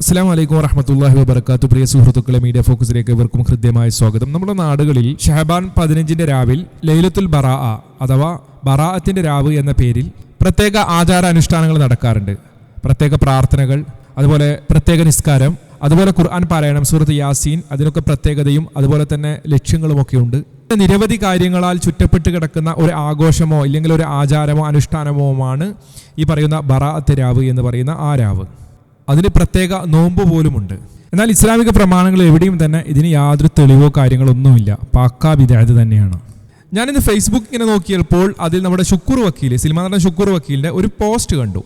അസ്സാം വലൈക്കും വറഹമത്തല്ലാഹി വബർക്കാത്തു പ്രിയ സുഹൃത്തുക്കളെ മീഡിയ ഫോക്കസിലേക്ക് ഇവർക്കും ഹൃദ്യമായ സ്വാഗതം. നമ്മുടെ നാടുകളിൽ ഷഹബാൻ പതിനഞ്ചിന്റെ രാവിൽ ലൈലത്തുൽ ബറാ അഥവാ ബറാഅത്തിന്റെ രാവ് എന്ന പേരിൽ പ്രത്യേക ആചാരാനുഷ്ഠാനങ്ങൾ നടക്കാറുണ്ട്. പ്രത്യേക പ്രാർത്ഥനകൾ അതുപോലെ പ്രത്യേക നിസ്കാരം അതുപോലെ ഖുർആൻ പാരായണം സൂറത്ത് യാസീൻ അതിനൊക്കെ പ്രത്യേകതയും അതുപോലെ തന്നെ ലക്ഷ്യങ്ങളുമൊക്കെ ഉണ്ട്. നിരവധി കാര്യങ്ങളാൽ ചുറ്റപ്പെട്ട് കിടക്കുന്ന ഒരു ആഘോഷമോ ഇല്ലെങ്കിൽ ഒരു ആചാരമോ അനുഷ്ഠാനമോ ആണ് ഈ പറയുന്ന ബറാഅത്ത് രാവ് എന്ന് പറയുന്ന ആ രാവ്. അതിന് പ്രത്യേക നോമ്പ് പോലുമുണ്ട്. എന്നാൽ ഇസ്ലാമിക പ്രമാണങ്ങൾ എവിടെയും തന്നെ ഇതിന് യാതൊരു തെളിവോ കാര്യങ്ങളോ ഒന്നുമില്ല. പാക്കാ വിദായത് തന്നെയാണ്. ഞാനിന്ന് ഫേസ്ബുക്ക് ഇങ്ങനെ നോക്കിയപ്പോൾ അതിൽ നമ്മുടെ ശുക്കൂർ വക്കീൽ സിനിമ നടൻ ശുക്കൂർ വക്കീലിന്റെ ഒരു പോസ്റ്റ് കണ്ടു.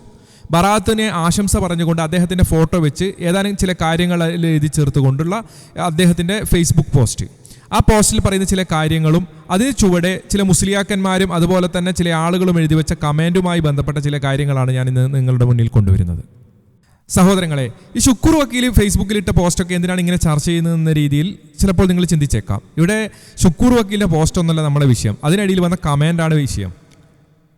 ബറാത്തിനെ ആശംസ പറഞ്ഞുകൊണ്ട് അദ്ദേഹത്തിന്റെ ഫോട്ടോ വെച്ച് ഏതാനും ചില കാര്യങ്ങൾ എഴുതി ചേർത്തുകൊണ്ടുള്ള അദ്ദേഹത്തിന്റെ ഫേസ്ബുക്ക് പോസ്റ്റ്. ആ പോസ്റ്റിൽ പറയുന്ന ചില കാര്യങ്ങളും അതിന് ചുവടെ ചില മുസ്ലിയാക്കന്മാരും അതുപോലെ തന്നെ ചില ആളുകളും എഴുതി വെച്ച കമന്റുമായി ബന്ധപ്പെട്ട ചില കാര്യങ്ങളാണ് ഞാൻ ഇന്ന് നിങ്ങളുടെ മുന്നിൽ കൊണ്ടുവരുന്നത്. സഹോദരങ്ങളെ ഈ ശുക്കൂർ വക്കീൽ ഫേസ്ബുക്കിൽ ഇട്ട പോസ്റ്റൊക്കെ എന്തിനാണ് ഇങ്ങനെ ചർച്ച ചെയ്യുന്നതെന്ന രീതിയിൽ ചിലപ്പോൾ നിങ്ങൾ ചിന്തിച്ചേക്കാം. ഇവിടെ ശുക്കൂർ വക്കീലിന്റെ പോസ്റ്റ് ഒന്നല്ല നമ്മുടെ വിഷയം. അതിനിടയിൽ വന്ന കമന്റാണ് വിഷയം.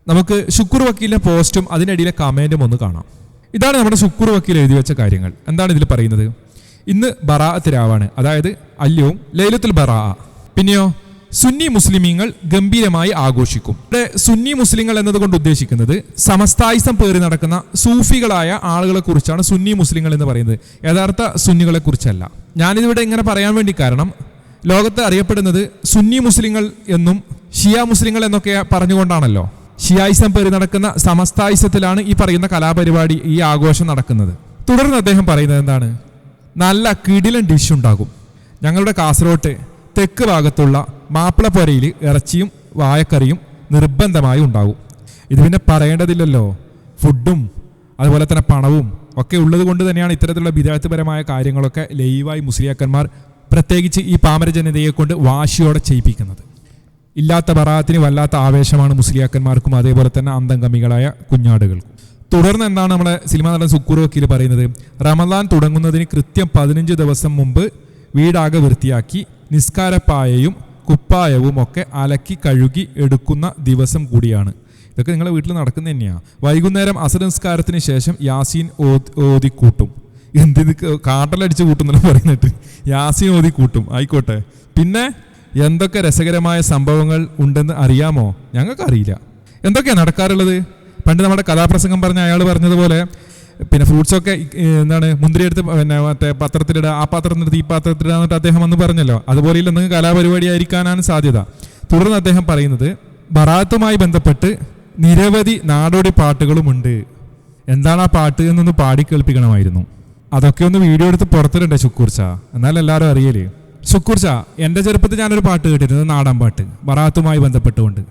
നമുക്ക് ശുക്കൂർ വക്കീലിന്റെ പോസ്റ്റും അതിനിടയിലെ കമന്റും ഒന്ന് കാണാം. ഇതാണ് നമ്മുടെ ശുക്കൂർ വക്കീൽ എഴുതി വെച്ച കാര്യങ്ങൾ. എന്താണ് ഇതിൽ പറയുന്നത്? ഇന്ന് ബറാഅത്ത് രാവാണ്. അതായത് അല്യവും ലൈലത്തുൽ ബറാ പിന്നെയോ? സുന്നി മുസ്ലിമീങ്ങൾ ഗംഭീരമായി ആഘോഷിക്കും. ഇവിടെ സുന്നി മുസ്ലിങ്ങൾ എന്നതുകൊണ്ട് ഉദ്ദേശിക്കുന്നത് സമസ്തായുസം പേറി നടക്കുന്ന സൂഫികളായ ആളുകളെ കുറിച്ചാണ് സുന്നി മുസ്ലിങ്ങൾ എന്ന് പറയുന്നത്. യഥാർത്ഥ സുന്നികളെ കുറിച്ചല്ല ഞാനിതിവിടെ ഇങ്ങനെ പറയാൻ വേണ്ടി കാരണം ലോകത്ത് അറിയപ്പെടുന്നത് സുന്നി മുസ്ലിങ്ങൾ എന്നും ഷിയ മുസ്ലിങ്ങൾ എന്നൊക്കെ പറഞ്ഞുകൊണ്ടാണല്ലോ. ഷിയായിസം പേറി നടക്കുന്ന സമസ്തായുസത്തിലാണ് ഈ പറയുന്ന കലാപരിപാടി ഈ ആഘോഷം നടക്കുന്നത്. തുടർന്ന് അദ്ദേഹം പറയുന്നത് എന്താണ്? നല്ല കിടിലൻ ഡിഷ് ഉണ്ടാകും. ഞങ്ങളുടെ കാസർഗോട്ട് തെക്ക് ഭാഗത്തുള്ള മാപ്പിളപ്പുരയിൽ ഇറച്ചിയും വായക്കറിയും നിർബന്ധമായി ഉണ്ടാവും. ഇത് പിന്നെ പറയേണ്ടതില്ലല്ലോ. ഫുഡും അതുപോലെ തന്നെ പണവും ഒക്കെ ഉള്ളത് കൊണ്ട് തന്നെയാണ് ഇത്തരത്തിലുള്ള വിദ്യാർത്ഥിപരമായ കാര്യങ്ങളൊക്കെ ലൈവായി മുസ്ലിയാക്കന്മാർ പ്രത്യേകിച്ച് ഈ പാമര ജനതയെ കൊണ്ട് വാശിയോടെ ചെയ്യിപ്പിക്കുന്നത്. ഇല്ലാത്ത ബറാത്തിന് വല്ലാത്ത ആവേശമാണ് മുസ്ലിയാക്കന്മാർക്കും അതേപോലെ തന്നെ അന്തംഗമികളായ കുഞ്ഞാടുകൾക്കും. തുടർന്ന് എന്താണ് നമ്മുടെ സിനിമ നടൻ സുക്കൂർ വക്കീൽ പറയുന്നത്? റമദാൻ തുടങ്ങുന്നതിന് കൃത്യം പതിനഞ്ച് ദിവസം മുമ്പ് വീടാകെ വൃത്തിയാക്കി നിസ്കാരപ്പായയും കുപ്പായവും ഒക്കെ അലക്കി കഴുകി എടുക്കുന്ന ദിവസം കൂടിയാണ്. ഇതൊക്കെ നിങ്ങളുടെ വീട്ടിൽ നടക്കുന്ന തന്നെയാണ് വൈകുന്നേരം അസർ നിസ്കാരത്തിന് ശേഷം യാസീൻ ഓതി ഓതി കൂട്ടും. എന്തിത് കാട്ടലടിച്ച് കൂട്ടുന്നല്ലോ പറയുന്നിട്ട്. യാസീൻ ഓതി കൂട്ടും. ആയിക്കോട്ടെ. പിന്നെ എന്തൊക്കെ രസകരമായ സംഭവങ്ങൾ ഉണ്ടെന്ന് അറിയാമോ? ഞങ്ങൾക്കറിയില്ല. എന്തൊക്കെയാണ് നടക്കാറുള്ളത്? പണ്ട് നമ്മുടെ കഥാപ്രസംഗം പറഞ്ഞ അയാൾ പറഞ്ഞതുപോലെ പിന്നെ ഫ്രൂട്ട്സ് ഒക്കെ എന്താണ് മുന്തിരി എടുത്ത് പിന്നെ മറ്റേ പത്രത്തിലിടുക ആ പത്രത്തിനെടുത്ത് ഈ പത്രത്തിലിടുക എന്നിട്ട് അദ്ദേഹം അന്ന് പറഞ്ഞല്ലോ. അതുപോലെ എന്തെങ്കിലും കലാപരിപാടി ആയിരിക്കാനാണ് സാധ്യത. തുടർന്ന് അദ്ദേഹം പറയുന്നത് ബറാത്തുമായി ബന്ധപ്പെട്ട് നിരവധി നാടോടി പാട്ടുകളുമുണ്ട്. എന്താണ് ആ പാട്ട് എന്നൊന്ന് പാടിക്കേൾപ്പിക്കണമായിരുന്നു അതൊക്കെ ഒന്ന് വീഡിയോ എടുത്ത് പുറത്തിടണ്ടേ ശുക്കൂർച്ച എന്നാൽ എല്ലാവരും അറിയല്ലേ ശുക്കൂർച്ച എന്റെ ചെറുപ്പത്തിൽ ഞാനൊരു പാട്ട് കേട്ടിരുന്നത് നാടൻ പാട്ട് ബറാത്തുമായി ബന്ധപ്പെട്ടുകൊണ്ട്.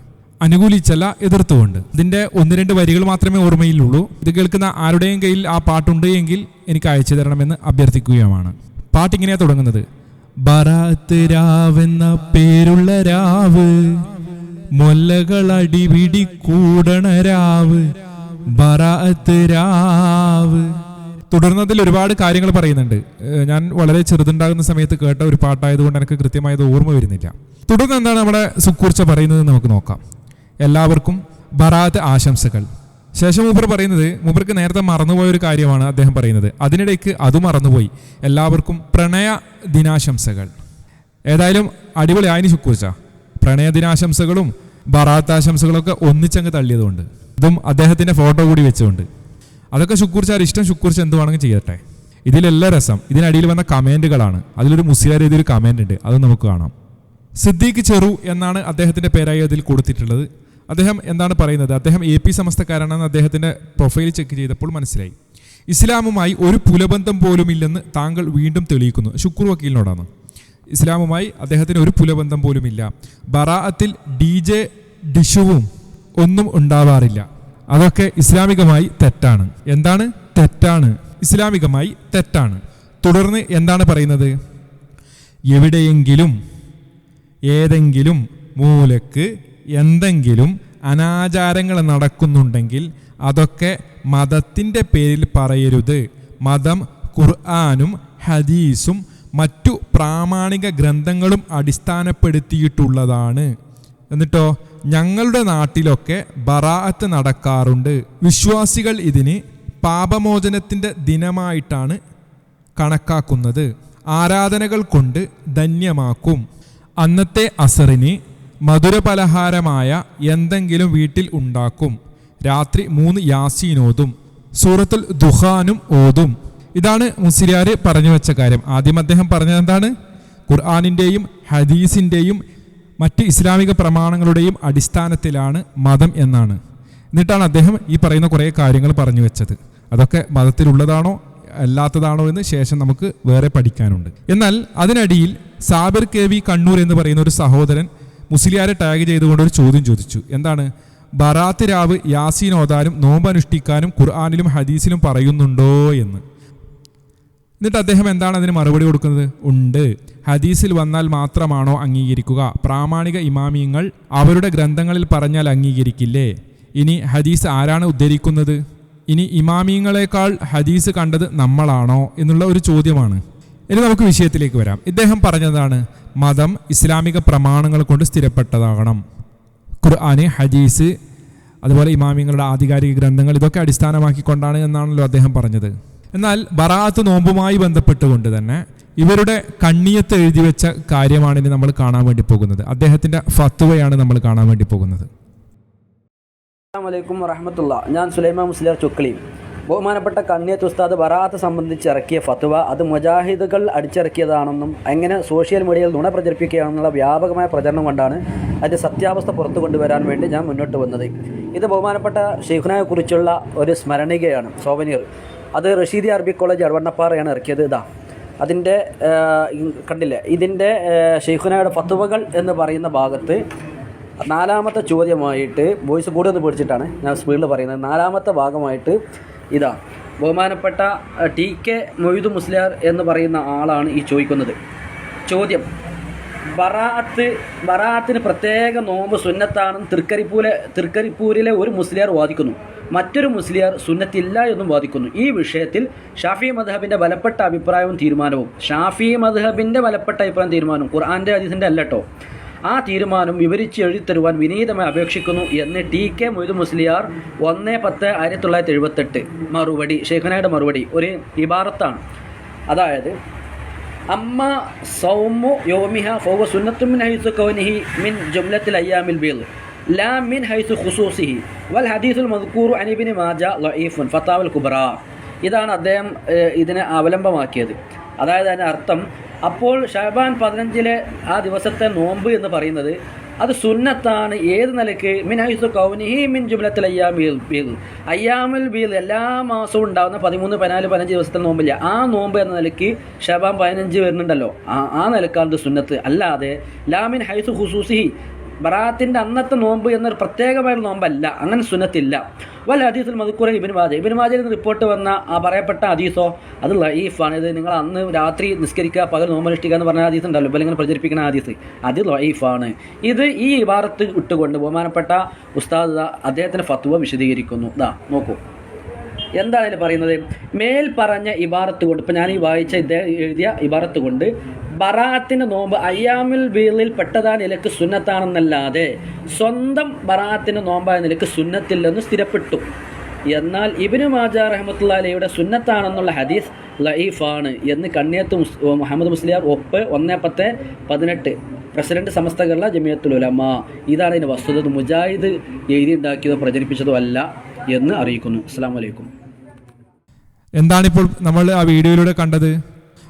അനുകൂലിച്ചല്ല എതിർത്തുകൊണ്ട്. ഇതിന്റെ ഒന്ന് രണ്ട് വരികൾ മാത്രമേ ഓർമ്മയിലുള്ളൂ. ഇത് കേൾക്കുന്ന ആരുടെയും കയ്യിൽ ആ പാട്ടുണ്ട് എങ്കിൽ എനിക്ക് അയച്ചു തരണമെന്ന് അഭ്യർത്ഥിക്കുകയുമാണ്. പാട്ട് ഇങ്ങനെയാ തുടങ്ങുന്നത്. ബറാത്ത് രാവെന്ന പേരുള്ള രാവ് മൊല്ലകൾ അടിപിടി കൂടണ രാവ് ബറാത്ത് രാവ്. തുടർന്നതിൽ ഒരുപാട് കാര്യങ്ങൾ പറയുന്നുണ്ട്. ഞാൻ വളരെ ചെറുതുണ്ടാകുന്ന സമയത്ത് കേട്ട ഒരു പാട്ടായതുകൊണ്ട് എനിക്ക് കൃത്യമായത് ഓർമ്മ വരുന്നില്ല. തുടർന്ന് എന്താണ് നമ്മുടെ സുക്കൂർച്ച പറയുന്നത് നമുക്ക് നോക്കാം. എല്ലാവർക്കും ബറാത്ത് ആശംസകൾ. ശേഷം മൂപ്പർ പറയുന്നത് മൂപ്പർക്ക് നേരത്തെ മറന്നുപോയ ഒരു കാര്യമാണ് അദ്ദേഹം പറയുന്നത്. അതിനിടയ്ക്ക് അത് മറന്നുപോയി. എല്ലാവർക്കും പ്രണയ ദിനാശംസകൾ. ഏതായാലും അടിപൊളി. ആയിന് ശുക്കൂച്ച പ്രണയ ദിനാശംസകളും ബറാത്ത് ആശംസകളൊക്കെ ഒന്നിച്ചങ്ങ് തള്ളിയതുകൊണ്ട്. ഇതും അദ്ദേഹത്തിന്റെ ഫോട്ടോ കൂടി വെച്ചുകൊണ്ട്. അതൊക്കെ ശുക്കൂർച്ചാർ ഇഷ്ടം ശുക്കൂർച്ച എന്ത് വേണമെങ്കിൽ ചെയ്യട്ടെ. ഇതിലെല്ലാം രസം. ഇതിനടിയിൽ വന്ന കമന്റുകളാണ് അതിലൊരു മുസ്ലിയാർ എഴുതിയൊരു കമന്റ് ഉണ്ട് അത് നമുക്ക് കാണാം. സിദ്ദീഖ് ചെറു എന്നാണ് അദ്ദേഹത്തിന്റെ പേരായി അതിൽ കൊടുത്തിട്ടുള്ളത്. അദ്ദേഹം എന്താണ് പറയുന്നത്? അദ്ദേഹം എ പി സമസ്തക്കാരാണെന്ന് അദ്ദേഹത്തിന്റെ പ്രൊഫൈൽ ചെക്ക് ചെയ്തപ്പോൾ മനസ്സിലായി. ഇസ്ലാമുമായി ഒരു പുലബന്ധം പോലുമില്ലെന്ന് താങ്കൾ വീണ്ടും തെളിയിക്കുന്നു. ശുക്കൂർ വക്കീലിനോടാണ്. ഇസ്ലാമുമായി അദ്ദേഹത്തിന് ഒരു പുലബന്ധം പോലുമില്ല ബറാഅത്തിൽ ഡി ജെ ഡിഷുവും ഒന്നും ഉണ്ടാവാറില്ല. അതൊക്കെ ഇസ്ലാമികമായി തെറ്റാണ്. എന്താണ്? തെറ്റാണ്. ഇസ്ലാമികമായി തെറ്റാണ്. തുടർന്ന് എന്താണ് പറയുന്നത്? എവിടെയെങ്കിലും ഏതെങ്കിലും മൂലക്ക് എന്തെങ്കിലും അനാചാരങ്ങൾ നടക്കുന്നുണ്ടെങ്കിൽ അതൊക്കെ മതത്തിന്റെ പേരിൽ പറയരുത്. മതം ഖുർആാനും ഹദീസും മറ്റു പ്രാമാണിക ഗ്രന്ഥങ്ങളും അടിസ്ഥാനപ്പെടുത്തിയിട്ടുള്ളതാണ്. എന്നിട്ടോ ഞങ്ങളുടെ നാട്ടിലൊക്കെ ബറാഅത്ത് നടക്കാറുണ്ട്. വിശ്വാസികൾ ഇതിന് പാപമോചനത്തിന്റെ ദിനമായിട്ടാണ് കണക്കാക്കുന്നത്. ആരാധനകൾ കൊണ്ട് ധന്യമാക്കും. അന്നത്തെ അസറിന് മധുരപലഹാരമായ എന്തെങ്കിലും വീട്ടിൽ ഉണ്ടാക്കും. രാത്രി മൂന്ന് യാസീനോതും സൂറത്തുൽ ദുഹാനും ഓതും. ഇതാണ് മുസ്ലിയാർ പറഞ്ഞു വെച്ച കാര്യം. ആദ്യം അദ്ദേഹം പറഞ്ഞത് എന്താണ്? ഖുർആാനിന്റെയും ഹദീസിന്റെയും മറ്റ് ഇസ്ലാമിക പ്രമാണങ്ങളുടെയും അടിസ്ഥാനത്തിലാണ് മതം എന്നാണ്. എന്നിട്ടാണ് അദ്ദേഹം ഈ പറയുന്ന കുറേ കാര്യങ്ങൾ പറഞ്ഞു വെച്ചത്. അതൊക്കെ മതത്തിലുള്ളതാണോ? അല്ലാത്തതാണോ എന്ന് ശേഷം നമുക്ക് വേറെ പഠിക്കാനുണ്ട്. എന്നാൽ അതിനടിയിൽ സാബിർ കെ വി കണ്ണൂർ എന്ന് പറയുന്ന ഒരു സഹോദരൻ മുസ്ലിയാരെ ടാഗ് ചെയ്തുകൊണ്ട് ഒരു ചോദ്യം ചോദിച്ചു. എന്താണ്? ബറാത്ത് രാവ് യാസീൻ ഓതാനും നോമ്പ് അനുഷ്ഠിക്കാനും ഖുർആാനിലും ഹദീസിലും പറയുന്നുണ്ടോ എന്ന്. എന്നിട്ട് അദ്ദേഹം എന്താണ് അതിന് മറുപടി കൊടുക്കുന്നത്? ഉണ്ട്. ഹദീസിൽ വന്നാൽ മാത്രമാണോ അംഗീകരിക്കുക? പ്രാമാണിക ഇമാമിയങ്ങൾ അവരുടെ ഗ്രന്ഥങ്ങളിൽ പറഞ്ഞാൽ അംഗീകരിക്കില്ലേ? ഇനി ഹദീസ് ആരാണ് ഉദ്ധരിക്കുന്നത്? ഇനി ഇമാമിയങ്ങളെക്കാൾ ഹദീസ് കണ്ടത് നമ്മളാണോ എന്നുള്ള ഒരു ചോദ്യമാണ്. ഇനി നമുക്ക് വിഷയത്തിലേക്ക് വരാം. ഇദ്ദേഹം പറഞ്ഞതാണ് മതം ഇസ്ലാമിക പ്രമാണങ്ങൾ കൊണ്ട് സ്ഥിരപ്പെട്ടതാകണം. ഖുർആന് ഹദീസ് അതുപോലെ ഇമാമിങ്ങളുടെ ആധികാരിക ഗ്രന്ഥങ്ങൾ ഇതൊക്കെ അടിസ്ഥാനമാക്കിക്കൊണ്ടാണ് എന്നാണല്ലോ അദ്ദേഹം പറഞ്ഞത്. എന്നാൽ ബറാത്ത് നോമ്പുമായി ബന്ധപ്പെട്ടുകൊണ്ട് തന്നെ ഇവരുടെ കണ്ണിയത്ത് എഴുതി വെച്ച കാര്യമാണ് ഇനി നമ്മൾ കാണാൻ വേണ്ടി പോകുന്നത്. അദ്ദേഹത്തിന്റെ ഫത്വയാണ് നമ്മൾ കാണാൻ വേണ്ടി പോകുന്നത്. അസ്സാം വറഹമത്തുള്ള. ഞാൻ സുലൈമ മുസ്ലിയാർ ചുക്ലി ബഹുമാനപ്പെട്ട കന്നിയത്ത് ഉസ്താദ് ബറാത്ത് സംബന്ധിച്ച് ഇറക്കിയ ഫത്വ അത് മുജാഹിദുകൾ അടിച്ചിറക്കിയതാണെന്നും എങ്ങനെ സോഷ്യൽ മീഡിയയിൽ നുണ പ്രചരിപ്പിക്കുകയാണെന്നുള്ള വ്യാപകമായ പ്രചരണം കൊണ്ടാണ് അതിന്റെ സത്യാവസ്ഥ പുറത്തു കൊണ്ടുവരാൻ വേണ്ടി ഞാൻ മുന്നോട്ട് വന്നത്. ഇത് ബഹുമാനപ്പെട്ട ഷെയ്ഖുനായെ കുറിച്ചുള്ള ഒരു സ്മരണികയാണ് സോവനീർ അത് റഷീദി അറബി കോളേജ് അടവണ്ണപ്പാറയാണ് ഇറക്കിയത്. ഇതാ. അതിന്റെ കണ്ടില്ലേ? ഇതിന്റെ ഷെയ്ഖുനയുടെ ഫത്വകൾ എന്ന് പറയുന്ന ഭാഗത്ത് നാലാമത്തെ ചോദ്യമായിട്ട് വോയിസ് കൂടെ ഒന്ന് പേടിച്ചിട്ടാണ് ഞാൻ സ്പീഡിൽ പറയുന്നത്. നാലാമത്തെ ഭാഗമായിട്ട് ഇതാ ബഹുമാനപ്പെട്ട ടി കെ മൊയ്തു മുസ്ലിയാർ എന്ന് പറയുന്ന ആളാണ് ഈ ചോദിക്കുന്നത്. ചോദ്യം ബറാത്ത് ബറാത്തിന് പ്രത്യേക നോമ്പ് സുന്നത്താണെന്ന് തൃക്കരിപ്പൂലെ തൃക്കരിപ്പൂരിലെ ഒരു മുസ്ലിയാർ വാദിക്കുന്നു. മറ്റൊരു മുസ്ലിയാർ സുന്നത്തില്ല എന്നും വാദിക്കുന്നു. ഈ വിഷയത്തിൽ ഷാഫി മദ്ഹബിന്റെ ബലപ്പെട്ട അഭിപ്രായവും തീരുമാനവും. ഷാഫി മദ്ഹബിന്റെ ബലപ്പെട്ട അഭിപ്രായം തീരുമാനവും. ഖുർആാന്റെ ഹദീസിന്റെ അല്ല കേട്ടോ ആ തീരുമാനം വിവരിച്ച് എഴുതിത്തരുവാൻ വിനീതമായി അപേക്ഷിക്കുന്നു എന്ന് ടി കെ മൊയ്തു മുസ്ലിയാർ ഒന്ന് പത്ത് ആയിരത്തി തൊള്ളായിരത്തി എഴുപത്തെട്ട് മറുപടി ഷെയ്ഖനയുടെ മറുപടി ഒരു ഇബാറത്താണ്. അതായത് അമ്മ സൗമു യോമിഹ ഫൗവ സുന്നത്തു മിൻ ഹൈസു കൗനിഹി മിൻ ജുംലത്തിൽ അയ്യാമിൽ ബീൽ ലാ മിൻ ഹൈസു ഖുസൂസിഹി. വൽ ഹദീസുൽ മദ്കൂറു അനിബിൻ മാജ ലഈഫുൻ ഫത്താവൽ കുബ്ര. ഇതാണ് അദ്ദേഹം ഇതിനെ അവലംബമാക്കിയത്. അതായത് അതിന്റെ അർത്ഥം അപ്പോൾ ഷഹബാൻ പതിനഞ്ചിലെ ആ ദിവസത്തെ നോമ്പ് എന്ന് പറയുന്നത് അത് സുന്നത്താണ്. ഏത് നിലയ്ക്ക് മിൻ ഹൈസു കൗനിഹി മിൻ ജുംലത്തിൽ അയ്യാമിൽ ബീദ്. അയ്യാമുൽ ബീദ് എല്ലാ മാസവും ഉണ്ടാകുന്ന പതിമൂന്ന് പതിനാല് പതിനഞ്ച് ദിവസത്തെ നോമ്പില്ല. ആ നോമ്പ് എന്ന നിലയ്ക്ക് ഷബാൻ പതിനഞ്ച് വരുന്നുണ്ടല്ലോ. ആ ആ നിലക്കാണ് സുന്നത്ത്. അല്ലാതെ ലാമിൻ ഹൈസു ഹുസൂസിഹി ബറാത്തിന്റെ അന്നത്തെ നോമ്പ് എന്നൊരു പ്രത്യേകമായ നോമ്പല്ല. അങ്ങനെ സുനത്തില്ല വല്ല ഹദീസുൽ മധുക്കുറ ഇബിൻ വാജ ഇബിൻ വാജയിൽ നിന്ന് റിപ്പോർട്ട് വന്ന ആ പറയപ്പെട്ട ഹദീസോ അത് ലൈഫാണ്. ഇത് നിങ്ങൾ അന്ന് രാത്രി നിസ്കരിക്കുക പകൽ നോമ്പനുഷ്ഠിക്കുക എന്ന് പറഞ്ഞ ഹദീസ് ഉണ്ടല്ലോ. അല്ലെങ്കിൽ പ്രചരിപ്പിക്കുന്ന ഹദീസ്. അത് ലൈഫാണ്. ഇത് ഈ ഇബാറത്ത് ഇട്ടുകൊണ്ട് ബഹുമാനപ്പെട്ട ഉസ്താദ് അദ്ദേഹത്തിന്റെ ഫത്വ വിശദീകരിക്കുന്നു. ദാ നോക്കൂ. എന്താണ് ഇതിൽ പറയുന്നത്? മേൽ പറഞ്ഞ ഇബാറത്ത് കൊണ്ട് ഇപ്പം ഞാൻ ഈ വായിച്ച ഇദ്ദേഹം എഴുതിയ ഇബാറത്ത് കൊണ്ട് ബറാത്തിന്റെ നോമ്പ് അയ്യാമിൽ വീളിൽ പെട്ടതാ നിലയ്ക്ക് സുന്നത്താണെന്നല്ലാതെ സ്വന്തം ബറാത്തിന്റെ നോമ്പായ നിലയ്ക്ക് സുന്നത്തില്ലെന്ന് സ്ഥിരപ്പെട്ടു. എന്നാൽ ഇബിനു മാജ റഹമത്തുല്ലാലയുടെ സുന്നത്താണെന്നുള്ള ഹദീസ് ലൈഫാണ് എന്ന് കണ്ണിയത്ത് മുഹമ്മദ് മുസ്ലിയാർ ഒപ്പ് ഒന്ന് പത്ത് പതിനെട്ട്. പ്രസിഡന്റ് സമസ്ത കേരള ജമിയത്തുൽ ഉലമ. ഇതാണ് ഇതിന്റെ വസ്തുത. മുജാഹിദ് മുജാഹിദ് എഴുതിയുണ്ടാക്കിയതോ പ്രചരിപ്പിച്ചതോ അല്ല എന്ന് അറിയിക്കുന്നു. അസ്സാം വലൈക്കും എന്താണിപ്പോൾ നമ്മൾ ആ വീഡിയോയിലൂടെ കണ്ടത്?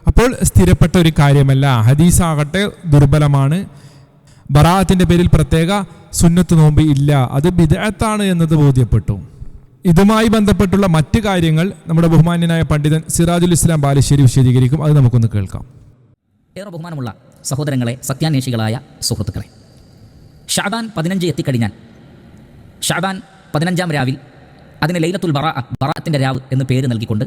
അപ്പോൾ സ്ഥിരപ്പെട്ട ഒരു കാര്യമല്ല. ഹദീസ് ആകട്ടെ ദുർബലമാണ്. ബറാഅത്തിന്റെ പേരിൽ പ്രത്യേക സുന്നത്ത് നോമ്പ് ഇല്ല. അത് ബിദഅത്താണ് എന്നത് ബോധ്യപ്പെട്ടു. ഇതുമായി ബന്ധപ്പെട്ടുള്ള മറ്റ് കാര്യങ്ങൾ നമ്മുടെ ബഹുമാന്യനായ പണ്ഡിതൻ സിറാജുൽ ഇസ്ലാം ബാലുശ്ശേരി വിശദീകരിക്കും. അത് നമുക്കൊന്ന് കേൾക്കാം. ഏറെ ബഹുമാനമുള്ള സഹോദരങ്ങളെ സത്യാന്വേഷികളായ സുഹൃത്തുക്കളെ. ഷാബാൻ പതിനഞ്ച് എത്തിക്കഴിഞ്ഞാൽ ഷാബാൻ പതിനഞ്ചാം രാവിൽ അതിന് ലൈലത്തുൽ ബറാ ബറാത്തിന്റെ രാവ് എന്ന് പേര് നൽകിക്കൊണ്ട്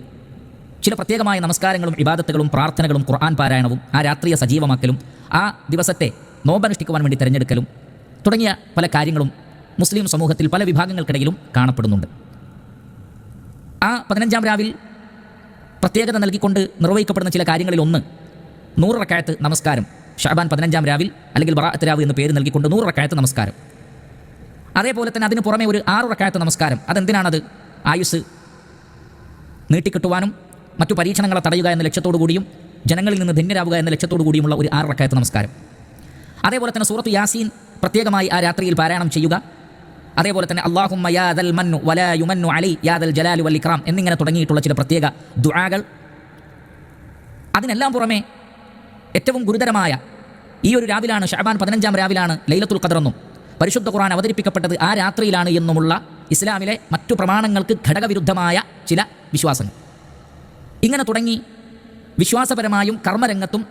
ചില പ്രത്യേകമായ നമസ്കാരങ്ങളും ഇബാദത്തുകളും പ്രാർത്ഥനകളും ഖുർആൻ പാരായണവും ആ രാത്രിയെ സജീവമാക്കലും ആ ദിവസത്തെ നോമ്പനുഷ്ഠിക്കുവാൻ വേണ്ടി തിരഞ്ഞെടുക്കലും തുടങ്ങിയ പല കാര്യങ്ങളും മുസ്ലിം സമൂഹത്തിൽ പല വിഭാഗങ്ങൾക്കിടയിലും കാണപ്പെടുന്നുണ്ട്. ആ പതിനഞ്ചാം രാവിൽ പ്രത്യേകത നൽകിക്കൊണ്ട് നിർവഹിക്കപ്പെടുന്ന ചില കാര്യങ്ങളിൽ ഒന്ന് നൂറ് റക്കായത്ത് നമസ്കാരം. ഷാബാൻ പതിനഞ്ചാം രാവിൽ അല്ലെങ്കിൽ ബറാത്ത് രാവ് എന്ന് പേര് നൽകിക്കൊണ്ട് നൂറ് റക്കായത്ത് നമസ്കാരം. അതേപോലെ തന്നെ അതിന് പുറമെ ഒരു ആറ് റക്കായത്ത് നമസ്കാരം. അതെന്തിനാണത്? ആയുസ് നീട്ടിക്കിട്ടുവാനും മറ്റു പരീക്ഷണങ്ങളെ തടയുക എന്ന ലക്ഷ്യത്തോടു കൂടിയും ജനങ്ങളിൽ നിന്ന് ധന്യരാവുക എന്ന ലക്ഷ്യത്തോടു കൂടിയുമുള്ള ഒരു ആറ് റക്കായത്ത് നമസ്കാരം. അതേപോലെ തന്നെ സൂറത്ത് യാസീൻ പ്രത്യേകമായി ആ രാത്രിയിൽ പാരായണം ചെയ്യുക. അതേപോലെ തന്നെ അള്ളാഹുമ്മ യാദൽ മന്നു വല യുമന്നു അലി യാദൽ ജലാലു വൽ ഇക്രാം എന്നിങ്ങനെ തുടങ്ങിയിട്ടുള്ള ചില പ്രത്യേക ദുആകൾ. അതിനെല്ലാം പുറമെ ഏറ്റവും ഗുരുതരമായ ഈ ഒരു രാവിലാണ് ഷാബാൻ പതിനഞ്ചാം രാവിലാണ് ലൈലത്തുൽ ഖദറെന്നും പരിശുദ്ധ ഖുർആൻ അവതരിപ്പിക്കപ്പെട്ടത് ആ രാത്രിയിലാണ് എന്നുമുള്ള ഇസ്ലാമിലെ മറ്റു പ്രമാണങ്ങൾക്ക് ഘടകവിരുദ്ധമായ ചില വിശ്വാസങ്ങൾ. ഇങ്ങനെ തുടങ്ങി വിശ്വാസപരമായും കർമ്മരംഗത്തും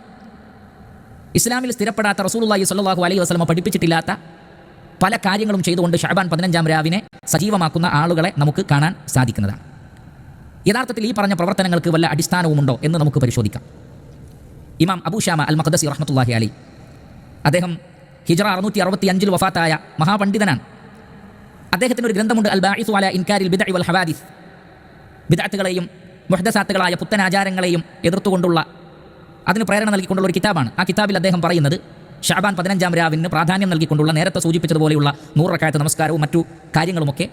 ഇസ്ലാമിൽ സ്ഥിരപ്പെടാത്ത റസൂലുള്ളാഹി സ്വല്ലല്ലാഹു അലൈഹി വസല്ലമ പഠിപ്പിച്ചിട്ടില്ലാത്ത പല കാര്യങ്ങളും ചെയ്തുകൊണ്ട് ഷാബാൻ പതിനഞ്ചാം രാവിനെ സജീവമാക്കുന്ന ആളുകളെ നമുക്ക് കാണാൻ സാധിക്കുന്നതാണ്. യഥാർത്ഥത്തിൽ ഈ പറഞ്ഞ പ്രവർത്തനങ്ങൾക്ക് വല്ല അടിസ്ഥാനവുമുണ്ടോ എന്ന് നമുക്ക് പരിശോധിക്കാം. ഇമാം അബൂഷാമ അൽ മഖദസി റഹ്മത്തുള്ളാഹി അലി. അദ്ദേഹം ഹിജറ അറുന്നൂറ്റി അറുപത്തി അഞ്ചിൽ വഫാത്തായ മഹാപണ്ഡിതനാണ്. അദ്ദേഹത്തിന് ഒരു ഗ്രന്ഥമുണ്ട് അൽ ബാഹിസു അല ഇൻകാരിൽ ബിദഅ വൽ ഹവാദിസ്. ബിദാത്തുകളെയും മുഹദസാത്തുകളായ പുത്തൻ ആചാരങ്ങളെയും എതിർത്തുകൊണ്ടുള്ള അതിന് പ്രേരണ നൽകിക്കൊണ്ടുള്ള ഒരു കിതാബാണ്. ആ കിതാബിൽ അദ്ദേഹം പറയുന്നത് ഷാബാൻ പതിനഞ്ചാം രാവിന് പ്രാധാന്യം നൽകിക്കൊണ്ടുള്ള നേരത്തെ സൂചിപ്പിച്ചതുപോലെയുള്ള നൂറക്കാലത്ത് നമസ്കാരവും മറ്റു കാര്യങ്ങളുമൊക്കെ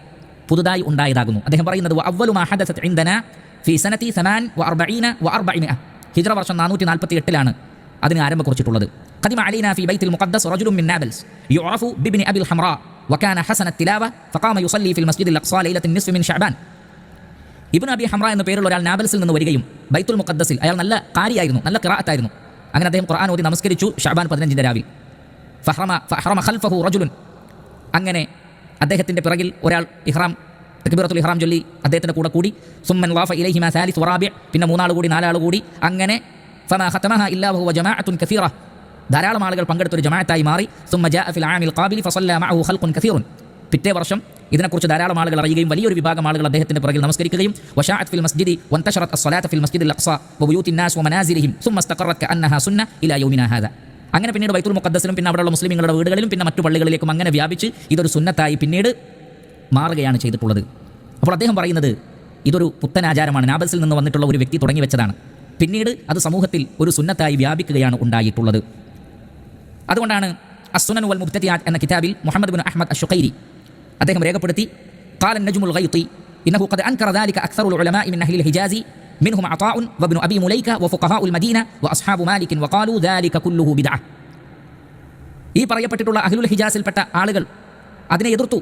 പുതുതായി ഉണ്ടായതാകുന്നു. അദ്ദേഹം പറയുന്നത് അവലു മഹദസത്ത് ഇന്ധന ഫി സനത്തി സനാൻ വ അർബഇമിഅ. ഹിജ്റ വർഷം നാനൂറ്റി നാൽപ്പത്തി എട്ടിലാണ് അതിന് ആരംഭം കുറിച്ചിട്ടുള്ളത് ഖദിമ അലീന ഫി ബൈത്തിൽ മുഖദ്ദസ് റജുലും മിൻ നാബൽസ്. യുഅഫു ബിബ്നി അബിൽ ഹംറ വകാന ഹസന തിലാവ. ഫഖാമ യുസല്ലി ഫിൽ മസ്ജിദിൽ അഖ്സാ ലൈലത്തിൻ നിസ്ഫ് മിൻ ഷഅബാൻ. ഇബ്നു അബി ഹംറ എന്ന പേരുള്ള ഒരാൾ നാബൽസിൽ നിന്ന് വരികയും ബൈത്തുൽ മുഖദ്ദസിൽ അയാൾ നല്ല കാരിയായിരുന്നു നല്ല ഖിറാഅത്തായിരുന്നു. അങ്ങനെ അദ്ദേഹം ഖുർആൻ ഓതി നമസ്കരിച്ചു ഷഅബാൻ പതിനഞ്ചിന്റെ രാവിൽ ഫഹ്റമ ഫഹ്റമ ഖൽഫഹു റജുലുൻ. അങ്ങനെ അദ്ദേഹത്തിന്റെ പിറകിൽ ഒരാൾ ഇഹ്റാം തക്ബീറത്തുൽ ഇഹ്റാം ചൊല്ലി അദ്ദേഹത്തിന്റെ കൂടെ കൂടി. സുമ്മൻ വാഫ ഇലഹിമ സാലിസ് വറാബിയ പിന്നെ മൂന്നാൾ കൂടി നാലാൾ കൂടി അങ്ങനെ ധാരാളം ആളുകൾ പങ്കെടുത്തൊരു ജമാഅത്തായി മാറി. സുമ്മ ജാഅ ഫിൽ ആമിൽ ഖാബിലി ഫസല്ല മഅഹു ഖൽഖുൻ കസീറുൻ. പിറ്റേ വർഷം ഇതിനെക്കുറിച്ച് ധാരാളം ആളുകൾ അറിയുകയും വലിയൊരു വിഭാഗം ആളുകൾ അദ്ദേഹത്തിന്റെ പുറകിൽ നമസ്കരിക്കുകയും വഷാഅത്ത് ഫിൽ മസ്ജിദി വന്തശറത് അസ്സലാത്ത് ഫിൽ മസ്ജിദിൽ അഖ്സ വബുയൂത്തിൻ നാസ് വമനാസിലിഹിം സുമ്മ ഇസ്തഖറത് കഅന്നഹാ സുന്ന ഇലാ യൗമിനാ ഹാദാ. അങ്ങനെ പിന്നീട് ബൈത്തുൽ മുഖദ്ദസിലും പിന്നെ അവിടെയുള്ള മുസ്ലിങ്ങളുടെ വീടുകളിലും പിന്നെ മറ്റു പള്ളികളിലേക്കും അങ്ങനെ വ്യാപിച്ച് ഇതൊരു സുന്നത്തായി പിന്നീട് മാറുകയാണ് ചെയ്തിട്ടുള്ളത്. അപ്പോൾ അദ്ദേഹം പറയുന്നത് ഇതൊരു പുത്തൻ ആചാരമാണ്. നാബസിൽ നിന്ന് വന്നിട്ടുള്ള ഒരു വ്യക്തി തുടങ്ങി വെച്ചതാണ്. പിന്നീട് അത് സമൂഹത്തിൽ ഒരു സുന്നത്തായി വ്യാപിക്കുകയാണ് ഉണ്ടായിട്ടുള്ളത് അതുകൊണ്ടാണ് അസുനൻ വൽ മുബ്തദിയാത്ത് എന്ന കിതാബിൽ മുഹമ്മദ് ബിൻ അഹ്മദ് അഷുഖൈരി അദ്ദേഹം രേഖപ്പെടുത്തി قال النجم الغيطي إنه قد أنكر ذلك أكثر العلماء من أهل الحجاز منهم عطاء وابن أبي مليكة وفقهاء المدينة وأصحاب مالك وقالوا ذلك كله بدعة ഈ പറയപ്പെട്ടിട്ടുള്ള അഹ്ലുൽ ഹിജാസിൽപ്പെട്ട ആളുകൾ അതിനെ എതിർത്തു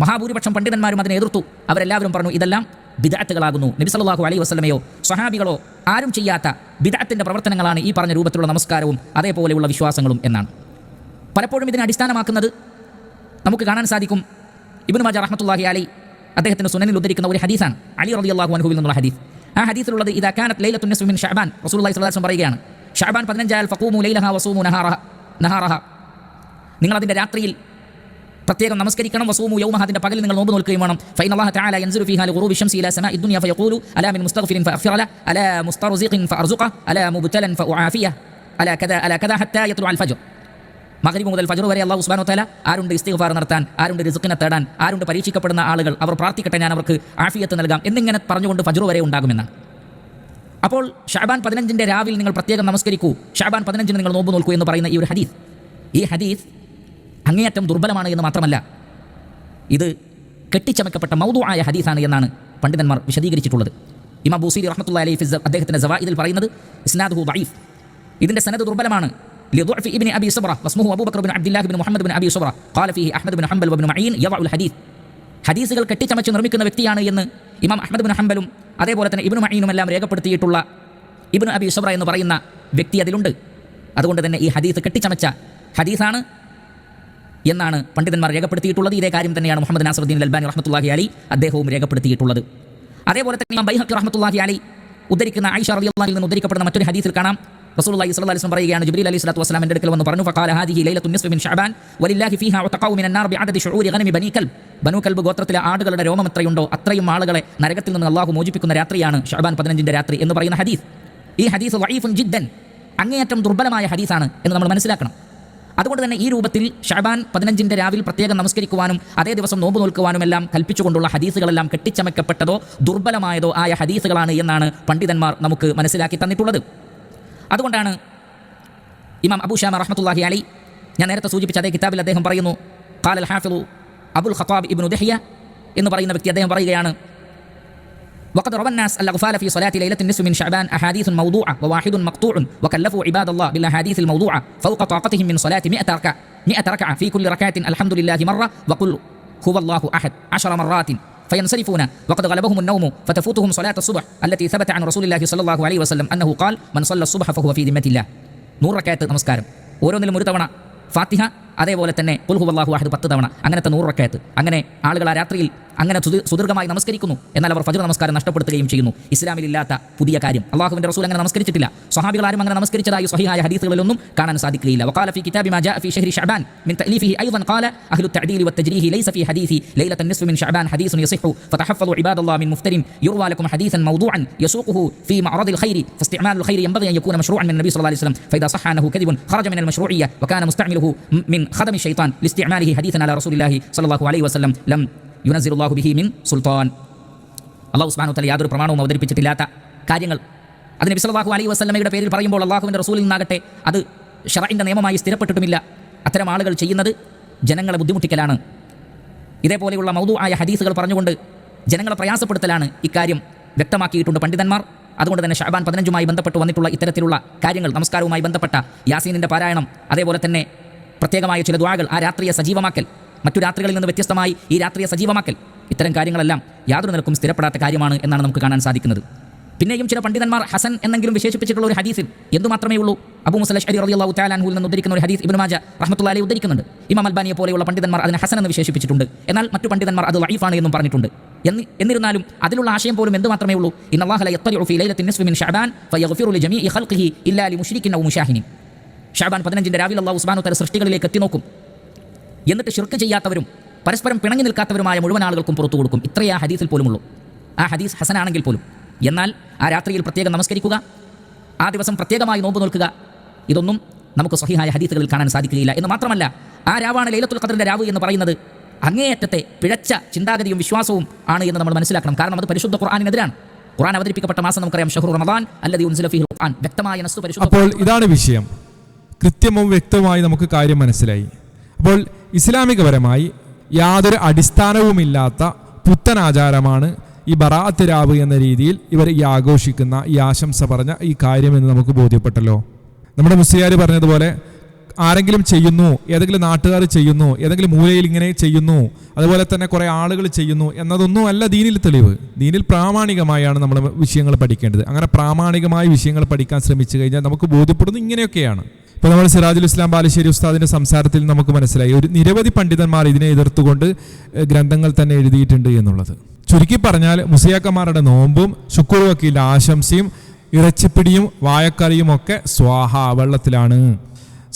മഹാഭൂരിപക്ഷം പണ്ഡിതന്മാരും അതിനെ എതിർത്തു. അവരെല്ലാവരും പറഞ്ഞു ഇതെല്ലാം ബിദാത്തുകളാകുന്നു നബി സല്ലല്ലാഹു അലൈഹി വസല്ലമയോ സ്വഹാബികളോ ആരും ചെയ്യാത്ത ബിദാത്തിന്റെ പ്രവർത്തനങ്ങളാണ് ഈ പറഞ്ഞ രൂപത്തിലുള്ള നമസ്കാരവും അതേപോലെയുള്ള വിശ്വാസങ്ങളും എന്നാണ്. പലപ്പോഴും ഇതിനെ അടിസ്ഥാനമാക്കുന്നത് നമുക്ക് കാണാൻ സാധിക്കും. ഇബ്നു മാജ റഹ്മത്തുള്ളാഹി അലി അദ്ദേഹത്തിന്റെ സുനനിൽ ഉദ്ധരിക്കുന്ന ഒരു ഹദീസാണ്. അലി റബി അള്ളാഹു അൻഹുവിൽ നിന്നുള്ള ഹദീസ്. ആ ഹദീസിലുള്ളത് ഇദാ അക്കാനത്ത് ലൈലത്തുൻ നിസ്ഫു മിൻ ഷഅബാൻ റസൂലുള്ളാഹി സ്വല്ലല്ലാഹു അലൈഹി വസല്ലം പറയുകയാണ്. 15 ആയാൽ ഫഖൂമു ലൈലഹ വസൂമു നഹാറഹ നഹാറഹ. നിങ്ങളതിന്റെ രാത്രിയിൽ പ്രത്യേകം നമസ്കരിക്കണം. വസൂമു യൗമഹത്തിന്റെ പകൽ നിങ്ങൾ നോമ്പ് നോൽക്കുകയും വേണം. ഫൈൻ തആല യൻസിറു ഫീഹാ ലിഗുറൂബി ശംസി ഇലാ സമാഇ ഫയഖൂലു അലാ മിൻ മുസ്തഗ്ഫിരിൻ ഫഅഗ്ഫിറ അലാ മുസ്തർസിഖിൻ ഫഅർസുഖ അലാ മുബ്തലൻ ഫഉആഫിയ അലാ കദാ അലാ ഹത്താ യത്ലു അൽ ഫജ്ർ. മഗ്രിബ് മുതൽ ഫജർ വരെ അള്ളാഹു സുബ്ഹാനഹു വതആല ആരുണ്ട് ഇസ്തിഗ്ഫാർ നടത്താൻ ആരുണ്ട് റിസ്ക്കിനെ തേടാൻ ആരുണ്ട് പരീക്ഷിക്കപ്പെടുന്ന ആളുകൾ അവർ പ്രാർത്ഥിക്കട്ടെ ഞാൻ അവർക്ക് ആഫിയത്ത് നൽകാം എന്നിങ്ങനെ പറഞ്ഞുകൊണ്ട് ഫജർ വരെ ഉണ്ടാകുമെന്നാണ് അപ്പോൾ ഷാബാൻ പതിനഞ്ചിന്റെ രാവിൽ നിങ്ങൾ പ്രത്യേകം നമസ്കരിക്കൂ. ഷാബാൻ പതിനഞ്ചിന് നിങ്ങൾ നോമ്പ് നോൽക്കൂ എന്ന് പറയുന്ന ഈ ഒരു ഹദീസ്. ഈ ഹദീസ് അങ്ങേയറ്റം ദുർബലമാണ് എന്ന് മാത്രമല്ല ഇത് കെട്ടിച്ചമക്കപ്പെട്ട മൗതു ആയ ഹദീസാണ് എന്നാണ് പണ്ഡിതന്മാർ വിശദീകരിച്ചിട്ടുള്ളത് ഇമാം ബൂസീരി റഹ്മത്തുള്ള അലൈഹി ഫിസ് അദ്ദേഹത്തിന്റെ ജവാഇദിൽ പറയുന്നത് ഇസ്നാദുഹു ദഈഫ് ഇതിന്റെ സനദ് ദുർബലമാണ് لضعف ابن ابي صبره واسمه ابو بكر بن عبد الله بن محمد بن ابي صبره قال فيه احمد بن حنبل وابن معين يضع الحديث ഹദീസുകൾ കെട്ടിച്ചമച്ച് നിർമ്മിക്കുന്ന വ്യക്തിയാണ് എന്ന് ഇമാം അഹമ്മദ് ബിൻ ഹംബലും അതേപോലെ തന്നെ ഇബ്നു മഈനും എല്ലാം രേഖപ്പെടുത്തിയിട്ടുള്ള ഇബ്നു അബി സബ്ര എന്ന് പറയുന്ന വ്യക്തി അതിലുണ്ട് അതുകൊണ്ട് തന്നെ ഈ ഹദീസ് കെട്ടിച്ചമച്ച ഹദീസാണ് എന്നാണ് പണ്ഡിതന്മാർ രേഖപ്പെടുത്തിയിട്ടുള്ളത്. ഇതേ കാര്യം തന്നെയാണ് മുഹമ്മദ് നാസറുദ്ദീൻ അൽബാനി റഹ്മത്തുള്ളാഹി അലി അദ്ദേഹവും രേഖപ്പെടുത്തിയിട്ടുള്ളത്. അതേപോലെ തന്നെ ഇമാം ബൈഹഖി റഹ്മത്തുള്ളാഹി അലി ഉദ്ധരിക്കുന്ന ആയിഷ അള്ളഹിൽ നിന്ന് ഉദ്ധരിക്കപ്പെടുന്ന മറ്റൊരു ഹദീസിൽ കാണാം. റസൂലുള്ളാഹി സ്വല്ലല്ലാഹു അലൈഹി വസല്ലം പറയുകയാണ് ജിബ്രീൽ അലൈഹി സ്വലാത്തു വസ്സലാം എന്റെ അടുക്കൽ വന്ന് പറഞ്ഞു ഫഖാല ഹാദിഹി ലൈലത്തുൻ നിസ്ഫ് മിൻ ശഅബാൻ വലില്ലാഹി ഫീഹാ വതഖൗ മിനൻ നാർ ബിഅദദി ശുഊരി ഗനമി ബനി കൽബ്. ബനു കൽബ് ഗോത്രത്തിലെ ആടുകളുടെ രോമം എത്രയുണ്ടോ അത്രയും ആളുകളെ നരകത്തിൽ നിന്ന് അള്ളാഹു മോചിപ്പിക്കുന്ന രാത്രിയാണ് ഷഅബാൻ പതിനഞ്ചിന്റെ രാത്രി എന്ന് പറയുന്ന ഹദീസ്. ഈ ഹദീസ് വഈഫുൻ ജിദ്ദൻ അങ്ങേയറ്റം ദുർബലമായ ഹദീസാണ് എന്ന് നമ്മൾ മനസ്സിലാക്കണം. അതുകൊണ്ട് തന്നെ ഈ രൂപത്തിൽ ഷാബാൻ പതിനഞ്ചിന്റെ രാവിലെ പ്രത്യേകം നമസ്കരിക്കുവാനും അതേ ദിവസം നോമ്പ് നോൽക്കുവാനും എല്ലാം കൽപ്പിച്ചുകൊണ്ടുള്ള ഹദീസുകളെല്ലാം കെട്ടിച്ചമയ്ക്കപ്പെട്ടതോ ദുർബലമായതോ ആയ ഹദീസുകളാണ് എന്നാണ് പണ്ഡിതന്മാർ നമുക്ക് മനസ്സിലാക്കി തന്നിട്ടുള്ളത്. അതുകൊണ്ടാണ് ഇമാം അബൂ ഷാമ റഹ്മത്തുള്ളാഹി അലി ഞാൻ നേരത്തെ സൂചിപ്പിച്ച അതേ കിതാബിൽ അദ്ദേഹം പറയുന്നു കാലൽ ഹാഫിളു അബുൽ ഖത്താബ് ഇബ്നു ദഹിയ എന്ന് പറയുന്ന വ്യക്തി അദ്ദേഹം പറയുകയാണ് وقد روى الناس الأغفال في صلاة ليلة النصف من شعبان أحاديث موضوعة وواحد مقطوع وكلفوا عباد الله بالأحاديث الموضوعة فوق طاقتهم من صلاة مئة ركعة مئة ركعة في كل ركعة الحمد لله مرة وقل هو الله أحد عشر مرات فينصرفون وقد غلبهم النوم فتفوتهم صلاة الصبح التي ثبت عن رسول الله صلى الله عليه وسلم أنه قال من صلى الصبح فهو في ذمة الله നൂറ് റക്കായത്ത് നമസ്കാരം ഓരോന്നിലും ഒരു തവണ ഫാത്തിഹ അതേപോലെ തന്നെ പുൽഹുവല്ലാഹു അഹദ് പത്ത് തവണ അങ്ങനത്തെ നൂറ് റക്കായത്ത് അങ്ങനെ ആളുകൾ ആ രാത്രിയിൽ അങ്ങനെ സുദീ- സുദീർഘമായി നമസ്കരിക്കുന്നു എന്നാൽ അവർ ഫജർ നമസ്കാരം നഷ്ടപ്പെടുത്തുകയും ചെയ്യുന്നു ഇസ്ലാമിലില്ലാത്ത പുതിയ കാര്യം അള്ളാഹുവിന്റെ റസൂൽ അങ്ങനെ നമസ്കരിച്ചിട്ടില്ല സ്വഹാബികൾ ആരും അങ്ങനെ നമസ്കരിച്ചതായി സ്വഹിയായ ഹദീസുകളിലൊന്നും കാണാൻ സാധിക്കുകയില്ല وقال في كتاب ما جاء في شهر شعبان من تأليفه أيضا قال أهل التعديل والتجريه ليس في حديث ليلة النصف من شعبان حديث يصح فتحفظوا عباد الله من مفتر يروى لكم حديثا موضوعا يسوقه في معرض الخير فاستعمال الخير ينبغي أن يكون مشروعا من النبي صلى الله عليه وسلم فإذا صح أنه كذب خرج من المشروعية وكان مستعمله م- من خدم الشيطان لاستعماله حديثا على رسول الله صلى الله عليه وسلم لم യുനസിറുല്ലാഹു ബിഹി മിൻ സുൽത്താൻ. അള്ളാഹു ഉസ്മാനു തല യാതൊരു പ്രമാണവും അവതരിപ്പിച്ചിട്ടില്ലാത്ത കാര്യങ്ങൾ. അതിന് നബി അലൈ അലൈഹി വസ്ലമയുടെ പേരിൽ പറയുമ്പോൾ അള്ളാഹുവിന്റെ റസൂലിൽ നിന്നാകട്ടെ അത് ഷറൈന്റെ നിയമമായി സ്ഥിരപ്പെട്ടിട്ടുമില്ല. അത്തരം ആളുകൾ ചെയ്യുന്നത് ജനങ്ങളെ ബുദ്ധിമുട്ടിക്കലാണ്. ഇതേപോലെയുള്ള മൗതു ആയ ഹദീസുകൾ പറഞ്ഞുകൊണ്ട് ജനങ്ങളെ പ്രയാസപ്പെടുത്തലാണ് ഇക്കാര്യം വ്യക്തമാക്കിയിട്ടുണ്ട് പണ്ഡിതന്മാർ. അതുകൊണ്ട് തന്നെ ഷാബാൻ പതിനഞ്ചുമായി ബന്ധപ്പെട്ട് വന്നിട്ടുള്ള ഇത്തരത്തിലുള്ള കാര്യങ്ങൾ നമസ്കാരവുമായി ബന്ധപ്പെട്ട യാസീനിന്റെ പാരായണം അതേപോലെ തന്നെ പ്രത്യേകമായ ചില ദ്വാകൾ ആ രാത്രിയെ സജീവമാക്കൽ മറ്റു രാത്രികളിൽ നിന്ന് വ്യത്യസ്തമായി ഈ രാത്രിയെ സജീവമാക്കൽ. ഇത്തരം കാര്യങ്ങളെല്ലാം യാതൊരു നിലക്കും സ്ഥിരപ്പെടാത്ത കാര്യമാണ് എന്നാണ് നമുക്ക് കാണാൻ സാധിക്കുന്നത്. പിന്നെയും ചില പണ്ഡിതന്മാർ ഹസൻ എന്നെങ്കിലും വിശേഷിപ്പിച്ചിട്ടുള്ള ഒരു ഹദീസിൽ എന്തു മാത്രമേ ഉള്ളൂ? അബു മുസല ഷരി റളിയല്ലാഹു തആല അൻഹുവിൽ നിന്ന് ഉദ്ധരിക്കുന്ന ഒരു ഹദീസ് ഇബ്നു മാജ റഹ്മത്തുള്ളാഹി അലൈഹി ഉദ്ധരിക്കുന്നുണ്ട്. ഇമാം അൽബാനിയെ പോലെയുള്ള പണ്ഡിതന്മാർ അതിനെ ഹസൻ എന്ന് വിശേഷിപ്പിച്ചിട്ടുണ്ട്. എന്നാൽ മറ്റു പണ്ഡിതന്മാർ അത് ലൈഫാണ് എന്നും പറഞ്ഞിട്ടുണ്ട്. എന്ന് എന്നിരുന്നാലും അതിലുള്ള ആശയം പോലും എന്ത് മാത്രമേ ഉള്ളൂ? ഇന്നല്ലാഹ ല യത്തലിഉ ഫീ ലൈലത്തിൻ നിസ്ഫി മിൻ ഫയഗ്ഫിറു ലി ഖൽഖിഹി ഇല്ലാ ലി മുശ്രിക്കിൻ ഔ മുശാഹിനിൻ ഷാബാൻ പതിനഞ്ചിന്റെ രാവിലെ അള്ളാഹു സുബ്ഹാനഹു തആല സൃഷ്ടികളിലേക്ക് എത്തി നോക്കും എന്നിട്ട് ഷിർക്ക് ചെയ്യാത്തവരും പരസ്പരം പിണങ്ങി നിൽക്കാത്തവരുമായ മുഴുവൻ ആളുകൾക്കും പുറത്തു കൊടുക്കും. ഇത്രയേ ആ ഹദീസിൽ പോലുമുള്ളൂ. ആ ഹദീസ് ഹസനാണെങ്കിൽ പോലും. എന്നാൽ ആ രാത്രിയിൽ പ്രത്യേകം നമസ്കരിക്കുക ആ ദിവസം പ്രത്യേകമായി നോമ്പ് നിൽക്കുക ഇതൊന്നും നമുക്ക് സഹിഹായ ഹദീസുകളിൽ കാണാൻ സാധിക്കുകയില്ല. എന്ന് മാത്രമല്ല ആ രാവാണ് ലൈലത്തുൽ ഖദറിന്റെ രാവ് എന്ന് പറയുന്നത് അങ്ങേയറ്റത്തെ പിഴച്ച ചിന്താഗതിയും വിശ്വാസവും ആണ് എന്ന് നമ്മൾ മനസ്സിലാക്കണം. കാരണം അത് പരിശുദ്ധ ഖുർആാനിനെതിരാണ്. ഖുർആൻ അവതരിപ്പിക്കപ്പെട്ട മാസം നമുക്കറിയാം ഷഹ്റു റമദാൻ അല്ലതി ഉൻസില ഫീഹി ഖുർആൻ. വ്യക്തമായ നസ്തു പരിശുദ്ധ അപ്പോൾ ഇതാണ് വിഷയം. കൃത്യവും വ്യക്തമായി നമുക്ക് കാര്യം മനസ്സിലായി. അപ്പോൾ ഇസ്ലാമികപരമായി യാതൊരു അടിസ്ഥാനവുമില്ലാത്ത പുത്തൻ ആചാരമാണ് ഈ ബറാത്ത് രാവ് എന്ന രീതിയിൽ ഇവർ ഈ ആഘോഷിക്കുന്ന ഈ ആശംസ പറഞ്ഞ ഈ കാര്യം എന്ന് നമുക്ക് ബോധ്യപ്പെട്ടല്ലോ. നമ്മുടെ മുസ്ലിയാർ പറഞ്ഞതുപോലെ ആരെങ്കിലും ചെയ്യുന്നു ഏതെങ്കിലും നാട്ടുകാർ ചെയ്യുന്നു ഏതെങ്കിലും മൂലയിൽ ഇങ്ങനെ ചെയ്യുന്നു അതുപോലെ തന്നെ കുറേ ആളുകൾ ചെയ്യുന്നു എന്നതൊന്നും അല്ല ദീനിൽ തെളിവ്. ദീനിൽ പ്രാമാണികമായാണ് നമ്മൾ വിഷയങ്ങൾ പഠിക്കേണ്ടത്. അങ്ങനെ പ്രാമാണികമായ വിഷയങ്ങൾ പഠിക്കാൻ ശ്രമിച്ചു കഴിഞ്ഞാൽ നമുക്ക് ബോധ്യപ്പെടുന്നത് ഇങ്ങനെയൊക്കെയാണ്. ഇപ്പോൾ നമ്മൾ സിറാജുൽ ഇസ്ലാം ബാലുശ്ശേരി ഉസ്താദിന്റെ സംസാരത്തിൽ നമുക്ക് മനസ്സിലായി. ഒരു നിരവധി പണ്ഡിതന്മാർ ഇതിനെ എതിർത്തുകൊണ്ട് ഗ്രന്ഥങ്ങൾ തന്നെ എഴുതിയിട്ടുണ്ട് എന്നുള്ളത്. ചുരുക്കി പറഞ്ഞാൽ മുസിയാക്കന്മാരുടെ നോമ്പും ശുക്കൂർ ഇല്ല ആശംസയും ഇറച്ചിപ്പിടിയും വായക്കറിയും ഒക്കെ സ്വാഹ വെള്ളത്തിലാണ്.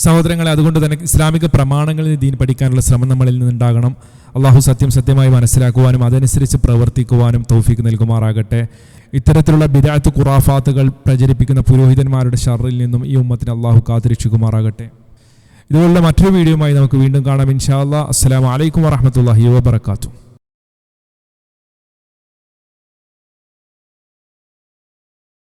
സഹോദരങ്ങളെ അതുകൊണ്ട് തന്നെ ഇസ്ലാമിക പ്രമാണങ്ങളിൽ ദീൻ പഠിക്കാനുള്ള ശ്രമം നമ്മളിൽ നിന്നുണ്ടാകണം. അള്ളാഹു സത്യം സത്യമായി മനസ്സിലാക്കുവാനും അതനുസരിച്ച് പ്രവർത്തിക്കുവാനും തൗഫീക്ക് നൽകുമാറാകട്ടെ. ഇത്തരത്തിലുള്ള ബിദാത്ത് ഖുറാഫാത്തുകൾ പ്രചരിപ്പിക്കുന്ന പുരോഹിതന്മാരുടെ ഷറിൽ നിന്നും ഈ ഉമ്മത്തിന് അള്ളാഹു കാത്തിരക്ഷിക്കുമാറാകട്ടെ. ഇതുപോലുള്ള മറ്റൊരു വീഡിയോയുമായി നമുക്ക് വീണ്ടും കാണാം. ഇൻഷാ അല്ലാ അസ്സലാമു അലൈക്കും വറഹമത്തല്ലാഹി വബർക്കാത്തു